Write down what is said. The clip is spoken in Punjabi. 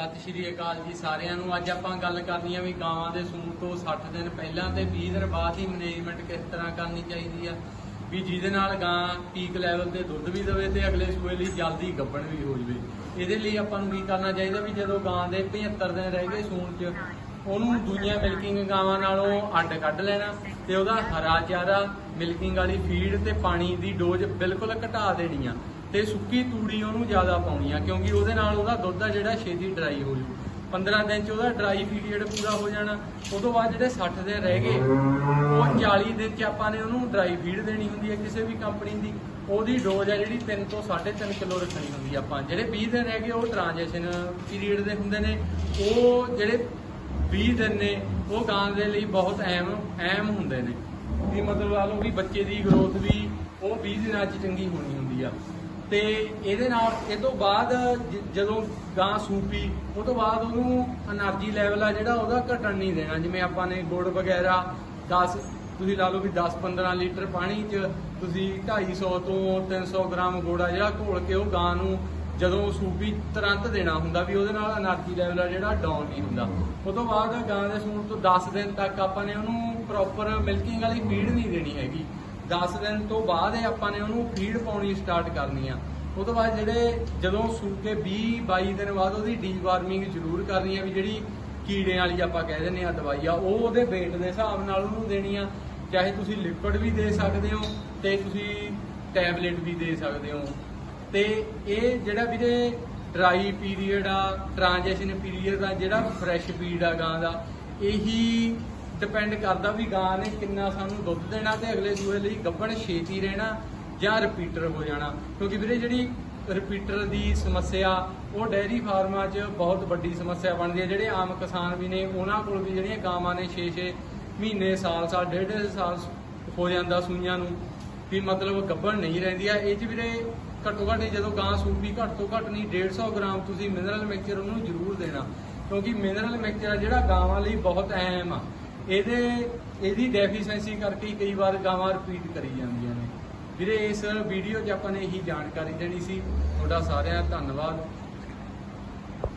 ਸਤਿ ਸ਼੍ਰੀ ਅਕਾਲ ਜੀ ਸਾਰਿਆਂ ਨੂੰ। ਅੱਜ ਆਪਾਂ ਗੱਲ ਕਰਨੀ ਆ ਵੀ ਗਾਵਾਂ ਦੇ ਸੂਣ ਤੋਂ 60 ਦਿਨ ਪਹਿਲਾਂ ਤੇ 20 ਦਿਨ ਬਾਅਦ ਹੀ ਮੈਨੇਜਮੈਂਟ ਕਿਸ ਤਰ੍ਹਾਂ ਕਰਨੀ ਚਾਹੀਦੀ ਆ। ਵੀ ਜਿਹਦੇ ਨਾਲ ਗਾਂ ਪੀਕ ਲੈਵਲ ਤੇ ਦੁੱਧ ਵੀ ਦੇਵੇ ਤੇ ਅਗਲੇ ਸੂਏ ਲਈ ਜਲਦੀ ਗੱਭਣ ਵੀ ਹੋ ਜਵੇ। ਇਹਦੇ ਲਈ ਆਪਾਂ ਨੂੰ ਕੀ ਕਰਨਾ ਚਾਹੀਦਾ ਵੀ ਜਦੋਂ ਗਾਂ ਦੇ 75 ਦਿਨ ਰਹਿ ਗਏ ਸੂਣ 'ਚ, ਉਹਨੂੰ ਦੂਜੀਆਂ ਮਿਲਕਿੰਗ ਗਾਵਾਂ ਨਾਲੋਂ ਅੱਡ ਕੱਢ ਲੈਣਾ ਤੇ ਉਹਦਾ ਹਰਾ ਚਾਰਾ ਮਿਲਕਿੰਗ ਵਾਲੀ ਫੀਡ ਤੇ ਪਾਣੀ ਦੀ ਡੋਜ਼ ਬਿਲਕੁਲ ਘਟਾ ਦੇਣੀ ਆ। ਤੇ ਸੁੱਕੀ ਤੂੜੀ ਉਹਨੂੰ ਜ਼ਿਆਦਾ ਪਾਉਣੀ ਆ, ਕਿਉਂਕਿ ਉਹਦੇ ਨਾਲ ਉਹਦਾ ਦੁੱਧ ਆ ਜਿਹੜਾ ਛੇਤੀ ਡਰਾਈ ਹੋ ਜੂ। 15 ਦਿਨ ਚ ਉਹਦਾ ਡਰਾਈ ਪੀਰੀਅਡ ਪੂਰਾ ਹੋ ਜਾਣਾ। ਉਸ ਤੋਂ ਬਾਅਦ ਜਿਹੜੇ 60 ਦਿਨ ਰਹਿ ਗਏ, ਉਹ 40 ਦਿਨ ਚ ਆਪਾਂ ਨੇ ਉਹਨੂੰ ਡਰਾਈ ਫੀਡ ਦੇਣੀ ਹੁੰਦੀ ਹੈ ਕਿਸੇ ਵੀ ਕੰਪਨੀ ਦੀ। ਉਹਦੀ ਡੋਜ਼ ਆ ਜਿਹੜੀ 3 ਤੋਂ 3.5 ਕਿਲੋ ਰੱਖਣੀ ਹੁੰਦੀ ਆਪਾਂ। ਜਿਹੜੇ 20 ਦਿਨ ਰਹਿ ਗਏ, ਉਹ ਟ੍ਰਾਂਜੈਕਸ਼ਨ ਪੀਰੀਅਡ ਦੇ ਹੁੰਦੇ ਨੇ। ਉਹ ਜਿਹੜੇ 20 ਦਿਨ ਨੇ, ਉਹ ਗਾਂ ਦੇ ਲਈ ਬਹੁਤ ਅਹਿਮ ਅਹਿਮ ਹੁੰਦੇ ਨੇ। ਵੀ ਮਤਲਬ ਲਾ ਲਓ ਵੀ ਬੱਚੇ ਦੀ ਗਰੋਥ ਵੀ ਉਹ 20 ਦਿਨਾਂ 'ਚ ਚੰਗੀ ਹੋਣੀ ਹੁੰਦੀ ਆ। ਤੇ ਇਹਦੇ ਨਾਲ, ਇਹ ਤੋਂ ਬਾਅਦ ਜ- ਜਦੋਂ ਗਾਂ ਸੂਪੀ, ਉਹ ਤੋਂ ਬਾਅਦ ਉਹਨੂੰ એનર્ਜੀ ਲੈਵਲ ਆ ਜਿਹੜਾ, ਉਹਦਾ ਘਟਣ ਨਹੀਂ ਦੇਣਾ। ਜਿਵੇਂ ਆਪਾਂ ਨੇ ਗੁੜ ਵਗੈਰਾ 10 ਤੁਸੀਂ ਲਾ ਲਓ ਵੀ 10-15 ਲੀਟਰ ਪਾਣੀ 'ਚ ਤੁਸੀਂ 250 ਤੋਂ 300 ਗ੍ਰਾਮ ਗੋੜਾ ਜਿਹੜਾ ਘੋਲ ਕੇ ਉਹ ਗਾਂ ਨੂੰ ਜਦੋਂ ਸੂਪੀ ਤੁਰੰਤ ਦੇਣਾ ਹੁੰਦਾ ਵੀ ਉਹਦੇ ਨਾਲ એનર્ਜੀ ਲੈਵਲ ਆ ਜਿਹੜਾ ਡਾਊਨ ਨਹੀਂ ਹੁੰਦਾ। ਉਹ ਤੋਂ ਬਾਅਦ ਗਾਂ ਦੇ ਸੂਣ ਤੋਂ 10 ਦਿਨ ਤੱਕ ਆਪਾਂ ਨੇ ਉਹਨੂੰ ਪ੍ਰੋਪਰ ਮਿਲਕਿੰਗ ਵਾਲੀ ਫੀਡ ਨਹੀਂ ਦੇਣੀ ਹੈਗੀ। 10 ਦਿਨ ਤੋਂ ਬਾਅਦ ਇਹ ਆਪਾਂ ਨੇ ਉਹਨੂੰ ਫੀਡ ਪਾਉਣੀ ਸਟਾਰਟ ਕਰਨੀ ਆ। ਉਹ ਤੋਂ ਬਾਅਦ ਜਿਹੜੇ ਜਦੋਂ ਸੂਕੇ 20 22 ਦਿਨ ਬਾਅਦ ਉਹਦੀ ਡੀਵਾਰਮਿੰਗ ਜ਼ਰੂਰ ਕਰਨੀ ਆ ਵੀ ਜਿਹੜੀ ਕੀੜਿਆਂ ਵਾਲੀ ਆਪਾਂ ਕਹਿ ਦਿੰਦੇ ਆ ਦਵਾਈ ਆ, ਉਹ ਉਹਦੇ weight ਦੇ ਹਿਸਾਬ ਨਾਲ ਉਹਨੂੰ ਦੇਣੀ ਆ। ਚਾਹੇ ਤੁਸੀਂ ਲਿਕਵਿਡ ਵੀ ਦੇ ਸਕਦੇ ਹੋ ਤੇ ਤੁਸੀਂ ਟੈਬਲੇਟ ਵੀ ਦੇ ਸਕਦੇ ਹੋ। ਤੇ ਇਹ ਜਿਹੜਾ ਵੀਰੇ ਡਰਾਈ ਪੀਰੀਅਡ ਆ ਟ੍ਰਾਂਜੈਕਸ਼ਨ ਪੀਰੀਅਡ ਆ, ਜਿਹੜਾ ਫਰੈਸ਼ ਫੀਡ ਆ ਗਾਂ ਦਾ, ਇਹੀ ਡਿਪੈਂਡ ਕਰਦਾ ਵੀ ਗਾਂ ਨੇ ਕਿੰਨਾ ਸਾਨੂੰ ਦੁੱਧ ਦੇਣਾ ਤੇ ਅਗਲੇ ਸੂਏ ਲਈ ਗੱਭਣ ਛੇਤੀ ਰਹਿਣਾ ਜਾਂ ਰਿਪੀਟਰ ਹੋ ਜਾਣਾ। ਕਿਉਂਕਿ ਵੀਰੇ ਜਿਹੜੀ ਰਿਪੀਟਰ ਦੀ ਸਮੱਸਿਆ, ਉਹ ਡੈਰੀ ਫਾਰਮਾਂ 'ਚ ਬਹੁਤ ਵੱਡੀ ਸਮੱਸਿਆ ਬਣਦੀ ਹੈ। ਜਿਹੜੇ ਆਮ ਕਿਸਾਨ ਵੀ ਨੇ, ਉਹਨਾਂ ਕੋਲ ਵੀ ਜਿਹੜੀਆਂ ਗਾਵਾਂ ਨੇ 6-6 ਮਹੀਨੇ, ਸਾਲ ਸਾਲ ਡੇਢ ਸਾਲ ਹੋ ਜਾਂਦਾ ਸੂਈਆਂ ਨੂੰ, ਵੀ ਮਤਲਬ ਗੱਭਣ ਨਹੀਂ ਰਹਿੰਦੀ ਆ। ਇਹ 'ਚ ਵੀਰੇ ਘੱਟੋ ਘੱਟ ਜਦੋਂ ਗਾਂ ਸੂਪੀ ਘੱਟ ਤੋਂ ਘੱਟ ਨਹੀਂ 150 ਗ੍ਰਾਮ ਤੁਸੀਂ ਮਿਨਰਲ ਮਿਕਸਚਰ ਉਹਨੂੰ ਜ਼ਰੂਰ ਦੇਣਾ। ਕਿਉਂਕਿ ਮਿਨਰਲ ਮਿਕਸਚਰ ਜਿਹੜਾ ਗਾਵਾਂ ਲਈ ਬਹੁਤ ਅਹਿਮ ਆ। ਇਹਦੇ, ਇਹਦੀ ਡੈਫੀਸੈਂਸੀ ਕਰਕੇ ਕਈ ਵਾਰ ਗਾਵਾਂ ਰਿਪੀਟ ਕਰੀ ਜਾਂਦੀਆਂ ਨੇ। ਵੀਰੇ, ਇਸ ਵੀਡੀਓ 'ਚ ਆਪਾਂ ਨੇ ਇਹੀ ਜਾਣਕਾਰੀ ਦੇਣੀ ਸੀ। ਤੁਹਾਡਾ ਸਾਰਿਆਂ ਦਾ ਧੰਨਵਾਦ।